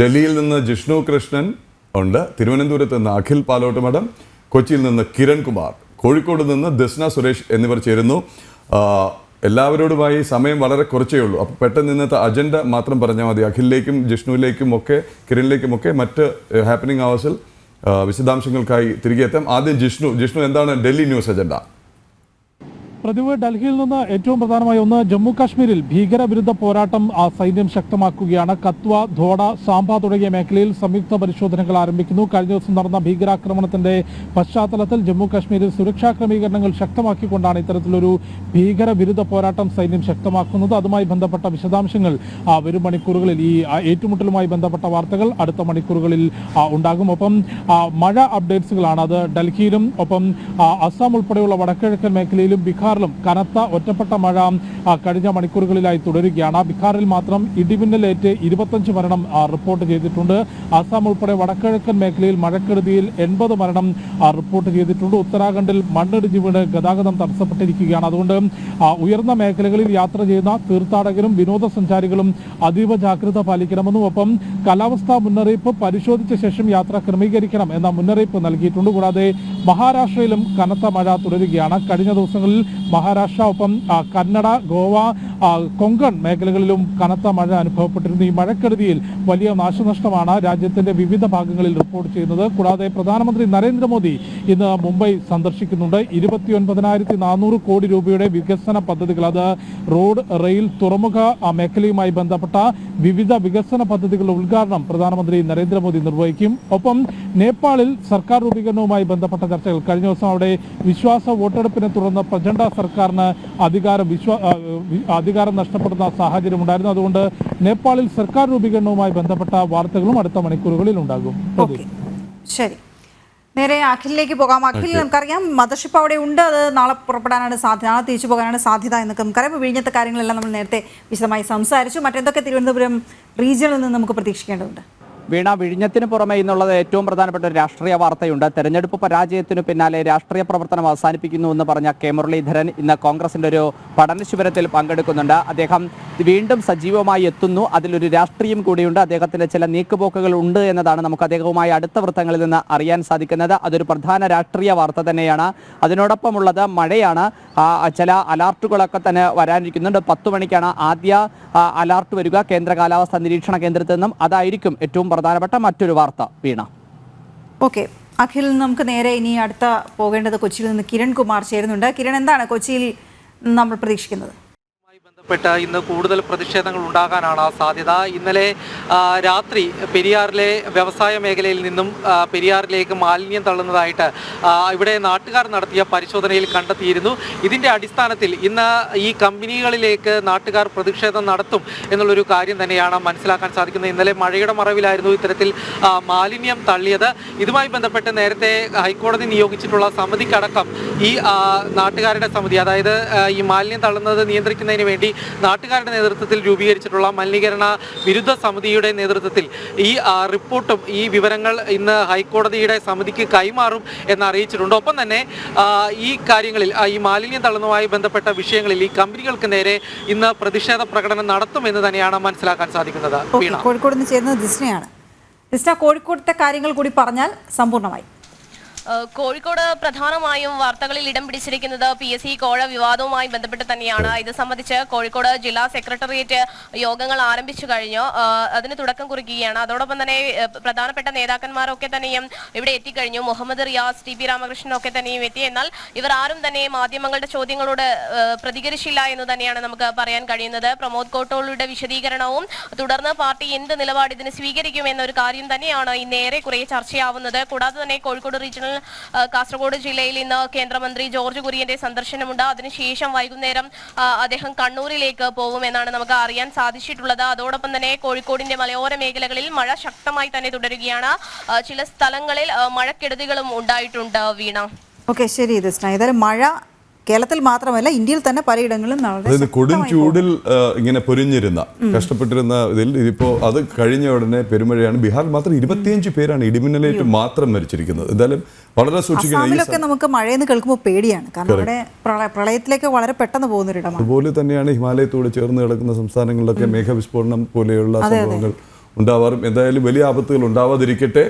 ഡൽഹിയിൽ നിന്ന് ജിഷ്ണു കൃഷ്ണൻ ഉണ്ട് തിരുവനന്തപുരത്ത് നിന്ന് അഖിൽ പാലോട്ട് മഠം കൊച്ചിയിൽ നിന്ന് കിരൺ കുമാർ കോഴിക്കോട് നിന്ന് ദസ്ന സുരേഷ് എന്നിവർ ചേരുന്നു. എല്ലാവരോടുമായി സമയം വളരെ കുറച്ചേ ഉള്ളൂ. അപ്പോൾ പെട്ടെന്ന് ഇന്നത്തെ അജണ്ട മാത്രം പറഞ്ഞാൽ മതി. അഖിലിലേക്കും ജിഷ്ണുവിലേക്കും ഒക്കെ കിരണിലേക്കും ഒക്കെ മറ്റ് ഹാപ്പനിങ് അവേഴ്സിൽ വിശദാംശങ്ങൾക്കായി തിരികെ എത്താം. ആദ്യം ജിഷ്ണു. ജിഷ്ണു എന്താണ് ഡൽഹി ന്യൂസ് അജണ്ട? പ്രതിവ് ഡൽഹിയിൽ നിന്ന് ഏറ്റവും പ്രധാനമായി ഒന്ന് ജമ്മു കാശ്മീരിൽ ഭീകരവിരുദ്ധ പോരാട്ടം സൈന്യം ശക്തമാക്കുകയാണ്. കത്വ ധോഡ സാംബ തുടങ്ങിയ മേഖലയിൽ സംയുക്ത പരിശോധനകൾ ആരംഭിക്കുന്നു. കഴിഞ്ഞ ദിവസം നടന്ന ഭീകരാക്രമണത്തിന്റെ പശ്ചാത്തലത്തിൽ ജമ്മു കാശ്മീരിൽ സുരക്ഷാ ക്രമീകരണങ്ങൾ ശക്തമാക്കിക്കൊണ്ടാണ് ഇത്തരത്തിലൊരു ഭീകരവിരുദ്ധ പോരാട്ടം സൈന്യം ശക്തമാക്കുന്നത്. അതുമായി ബന്ധപ്പെട്ട വിശദാംശങ്ങൾ വരും മണിക്കൂറുകളിൽ ഈ ഏറ്റുമുട്ടലുമായി ബന്ധപ്പെട്ട വാർത്തകൾ അടുത്ത മണിക്കൂറുകളിൽ ഉണ്ടാകും. ഒപ്പം മഴ അപ്ഡേറ്റ്സുകളാണ് അത് ഡൽഹിയിലും ഒപ്പം അസം ഉൾപ്പെടെയുള്ള വടക്കിഴക്കൻ മേഖലയിലും ബീഹാറിലും കനത്ത ഒറ്റപ്പെട്ട മഴ കഴിഞ്ഞ മണിക്കൂറുകളിലായി തുടരുകയാണ്. ബീഹാറിൽ മാത്രം ഇടിമിന്നലേറ്റ് ഇരുപത്തഞ്ച് മരണം റിപ്പോർട്ട് ചെയ്തിട്ടുണ്ട്. അസം ഉൾപ്പെടെ വടക്കിഴക്കൻ മേഖലയിൽ മഴക്കെടുതിയിൽ എൺപത് മരണം റിപ്പോർട്ട് ചെയ്തിട്ടുണ്ട്. ഉത്തരാഖണ്ഡിൽ മണ്ണിടിഞ്ഞ് വീണ് ഗതാഗതം തടസ്സപ്പെട്ടിരിക്കുകയാണ്. അതുകൊണ്ട് ഉയർന്ന മേഖലകളിൽ യാത്ര ചെയ്യുന്ന തീർത്ഥാടകരും വിനോദസഞ്ചാരികളും അതീവ ജാഗ്രത പാലിക്കണമെന്നും ഒപ്പം കാലാവസ്ഥാ മുന്നറിയിപ്പ് പരിശോധിച്ച ശേഷം യാത്ര ക്രമീകരിക്കണം എന്ന മുന്നറിയിപ്പ് നൽകിയിട്ടുണ്ട്. കൂടാതെ മഹാരാഷ്ട്രയിലും കനത്ത മഴ തുടരുകയാണ്. കഴിഞ്ഞ ദിവസങ്ങളിൽ മഹാരാഷ്ട്ര ഒപ്പം കന്നഡ ഗോവ കൊങ്കൺ മേഖലകളിലും കനത്ത മഴ അനുഭവപ്പെട്ടിരുന്നു. ഈ മഴക്കെടുതിയിൽ വലിയ നാശനഷ്ടമാണ് രാജ്യത്തിന്റെ വിവിധ ഭാഗങ്ങളിൽ റിപ്പോർട്ട് ചെയ്യുന്നത്. കൂടാതെ പ്രധാനമന്ത്രി നരേന്ദ്രമോദി ഇന്ന് മുംബൈ സന്ദർശിക്കുന്നുണ്ട്. ഇരുപത്തിയൊൻപതിനായിരത്തി നാനൂറ് കോടി രൂപയുടെ വികസന പദ്ധതികൾ അത് റോഡ് റെയിൽ തുറമുഖ മേഖലയുമായി ബന്ധപ്പെട്ട വിവിധ വികസന പദ്ധതികളുടെ ഉദ്ഘാടനം പ്രധാനമന്ത്രി നരേന്ദ്രമോദി നിർവഹിക്കും. ഒപ്പം നേപ്പാളിൽ സർക്കാർ രൂപീകരണവുമായി ബന്ധപ്പെട്ട ചർച്ചകൾ. കഴിഞ്ഞ ദിവസം അവിടെ വിശ്വാസ വോട്ടെടുപ്പിനെ തുടർന്ന് പ്രചണ്ഡ സർക്കാരിന് അധികാരം വിശ്വാ അധികാരം നഷ്ടപ്പെടുന്ന സാഹചര്യം ഉണ്ടായിരുന്നു. അതുകൊണ്ട് നേപ്പാളിൽ സർക്കാർ രൂപീകരണവുമായി ബന്ധപ്പെട്ട വാർത്തകളും അടുത്ത മണിക്കൂറുകളിൽ ഉണ്ടാകും. ശരി. നേരെ അഖിലിലേക്ക് പോകാം. അഖിൽ നമുക്കറിയാം മദർഷിപ്പ് അവിടെ ഉണ്ട്. അത് നാളെ പുറപ്പെടാനാണ് സാധ്യത നാളെ തിരിച്ചു പോകാനാണ് സാധ്യത എന്നൊക്കെ നമുക്കറിയാം. വിഴിഞ്ഞത്തെ കാര്യങ്ങളെല്ലാം നമ്മൾ നേരത്തെ വിശദമായി സംസാരിച്ചു. മറ്റെന്തൊക്കെ തിരുവനന്തപുരം റീജിയണിൽ നിന്ന് നമുക്ക് പ്രതീക്ഷിക്കേണ്ടതുണ്ട്? വീണ വിഴിഞ്ഞത്തിന് പുറമെ ഇന്നുള്ളത് ഏറ്റവും പ്രധാനപ്പെട്ട ഒരു രാഷ്ട്രീയ വാർത്തയുണ്ട്. തെരഞ്ഞെടുപ്പ് പരാജയത്തിനു പിന്നാലെ രാഷ്ട്രീയ പ്രവർത്തനം അവസാനിപ്പിക്കുന്നു എന്ന് പറഞ്ഞ കെ. മുരളീധരൻ ഇന്ന് കോൺഗ്രസിന്റെ ഒരു പഠന ശിബിരത്തിൽ പങ്കെടുക്കുന്നുണ്ട്. അദ്ദേഹം വീണ്ടും സജീവമായി എത്തുന്നു. അതിലൊരു രാഷ്ട്രീയം കൂടിയുണ്ട്. അദ്ദേഹത്തിന്റെ ചില നീക്കുപോക്കുകൾ ഉണ്ട് എന്നതാണ് നമുക്ക് അദ്ദേഹവുമായി അടുത്ത വൃത്തങ്ങളിൽ നിന്ന് അറിയാൻ സാധിക്കുന്നത്. അതൊരു പ്രധാന രാഷ്ട്രീയ വാർത്ത തന്നെയാണ്. അതിനോടൊപ്പമുള്ളത് മഴയാണ്. ചില അലർട്ടുകളൊക്കെ തന്നെ വരാനിരിക്കുന്നുണ്ട്. പത്ത് മണിക്കാണ് ആദ്യ അലർട്ട് വരിക. കേന്ദ്ര കാലാവസ്ഥാ നിരീക്ഷണ കേന്ദ്രത്തിൽ നിന്നും അതായിരിക്കും ഏറ്റവും പ്രധാനപ്പെട്ട മറ്റൊരു വാർത്ത വീണ. ഓക്കെ. അഖിൽ നമുക്ക് നേരെ ഇനി അടുത്ത പോകേണ്ടത് കൊച്ചിയിൽ നിന്ന് കിരൺ കുമാർ ചേരുന്നുണ്ട്. കിരൺ എന്താണ് കൊച്ചിയിൽ നമ്മൾ പ്രതീക്ഷിക്കുന്നത്? ബന്ധപ്പെട്ട് ഇന്ന് കൂടുതൽ പ്രതിഷേധങ്ങൾ ഉണ്ടാകാനാണ് സാധ്യത. ഇന്നലെ രാത്രി പെരിയാറിലെ വ്യവസായ മേഖലയിൽ നിന്നും പെരിയാറിലേക്ക് മാലിന്യം തള്ളുന്നതായിട്ട് ഇവിടെ നാട്ടുകാർ നടത്തിയ പരിശോധനയിൽ കണ്ടെത്തിയിരുന്നു. ഇതിന്റെ അടിസ്ഥാനത്തിൽ ഇന്ന് ഈ കമ്പനികളിലേക്ക് നാട്ടുകാർ പ്രതിഷേധം നടത്തും എന്നുള്ളൊരു കാര്യം തന്നെയാണ് മനസ്സിലാക്കാൻ സാധിക്കുന്നത്. ഇന്നലെ മഴയുടെ മറവിലായിരുന്നു ഇത്തരത്തിൽ മാലിന്യം തള്ളിയത്. ഇതുമായി ബന്ധപ്പെട്ട് നേരത്തെ ഹൈക്കോടതി നിയോഗിച്ചിട്ടുള്ള സമിതിക്കടക്കം ഈ നാട്ടുകാരുടെ സമിതി അതായത് ഈ മാലിന്യം തള്ളുന്നത് നിയന്ത്രിക്കുന്നതിന് വേണ്ടി നാട്ടുകാരുടെ നേതൃത്വത്തിൽ രൂപീകരിച്ചിട്ടുള്ള മലിനീകരണ വിരുദ്ധ സമിതിയുടെ നേതൃത്വത്തിൽ ഈ റിപ്പോർട്ടും ഈ വിവരങ്ങൾ ഇന്ന് ഹൈക്കോടതിയുടെ സമിതിക്ക് കൈമാറും എന്ന് അറിയിച്ചിട്ടുണ്ട്. ഒപ്പം തന്നെ ഈ കാര്യങ്ങളിൽ ഈ മാലിന്യം തള്ളുന്നതുമായി ബന്ധപ്പെട്ട വിഷയങ്ങളിൽ ഈ കമ്പനികൾക്ക് നേരെ ഇന്ന് പ്രതിഷേധ പ്രകടനം നടത്തുമെന്ന് തന്നെയാണ് മനസ്സിലാക്കാൻ സാധിക്കുന്നത്. കോഴിക്കോട് നിന്ന് ചേരുന്നത് ദിസ്നയാണ് ദിസ്ന കോഴിക്കോടത്തെ കാര്യങ്ങൾ കൂടി പറഞ്ഞാൽ സമ്പൂർണമായി. കോഴിക്കോട് പ്രധാനമായും വാർത്തകളിൽ ഇടം പിടിച്ചിരിക്കുന്നത് പി എസ് സി കോഴ വിവാദവുമായി ബന്ധപ്പെട്ട് തന്നെയാണ്. ഇത് സംബന്ധിച്ച് കോഴിക്കോട് ജില്ലാ സെക്രട്ടേറിയറ്റ് യോഗങ്ങൾ ആരംഭിച്ചു കഴിഞ്ഞു. അതിന് തുടക്കം കുറിക്കുകയാണ്. അതോടൊപ്പം തന്നെ പ്രധാനപ്പെട്ട നേതാക്കന്മാരൊക്കെ തന്നെയും ഇവിടെ എത്തിക്കഴിഞ്ഞു. മുഹമ്മദ് റിയാസ് ടി പി രാമകൃഷ്ണൻ ഒക്കെ തന്നെയും എത്തി. എന്നാൽ ഇവർ ആരും തന്നെ മാധ്യമങ്ങളുടെ ചോദ്യങ്ങളോട് പ്രതികരിച്ചില്ല എന്ന് തന്നെയാണ് നമുക്ക് പറയാൻ കഴിയുന്നത്. പ്രമോദ് കോട്ടോളുടെ വിശദീകരണവും തുടർന്ന് പാർട്ടി എന്ത് നിലപാട് ഇതിന് സ്വീകരിക്കും എന്നൊരു കാര്യം തന്നെയാണ് ഇന്ന് കുറെ ചർച്ചയാവുന്നത്. കൂടാതെ തന്നെ കോഴിക്കോട് റീജിയണൽ കാസർഗോഡ് ജില്ലയിൽ ഇന്ന് കേന്ദ്രമന്ത്രി ജോർജ് കുര്യന്റെ സന്ദർശനമുണ്ട്. അതിനുശേഷം വൈകുന്നേരം അദ്ദേഹം കണ്ണൂരിലേക്ക് പോകുമെന്നാണ് നമുക്ക് അറിയാൻ സാധിച്ചിട്ടുള്ളത്. അതോടൊപ്പം തന്നെ കോഴിക്കോടിന്റെ മലയോര മേഖലകളിൽ മഴ ശക്തമായി തന്നെ തുടരുകയാണ്. ചില സ്ഥലങ്ങളിൽ മഴക്കെടുതികളും ഉണ്ടായിട്ടുണ്ട് വീണ. ഓക്കെ ശരി ഇത് ഏതായാലും മഴ കേരളത്തിൽ മാത്രമല്ല ഇന്ത്യയിൽ തന്നെ പലയിടങ്ങളിലും അതായത് കൊടും ചൂടിൽ ഇങ്ങനെ പൊരിഞ്ഞിരുന്ന കഷ്ടപ്പെട്ടിരുന്ന ഇതിൽ ഇതിപ്പോ അത് കഴിഞ്ഞ ഉടനെ പെരുമഴയാണ്. ബീഹാറിൽ മാത്രം ഇരുപത്തിയഞ്ച് പേരാണ് ഇടിമിന്നലേറ്റ് മാത്രം മരിച്ചിരിക്കുന്നത്. എന്തായാലും വളരെ സൂക്ഷിക്കണം. ഈ നമുക്ക് മഴയെന്ന് കേൾക്കുമ്പോൾ പേടിയാണ്. കാരണം അവിടെ പ്രളയത്തിലേക്ക് വളരെ പെട്ടെന്ന് പോകുന്നൊരിടമാണ്. അതുപോലെ തന്നെയാണ് ഹിമാലയത്തോട് ചേർന്ന് കിടക്കുന്ന സംസ്ഥാനങ്ങളിലൊക്കെ മേഘവിസ്ഫോടനം പോലെയുള്ള സംഭവങ്ങൾ ഉണ്ടാവാറും. എന്തായാലും വലിയ ആപത്തുകൾ ഉണ്ടാവാതിരിക്കട്ടെ.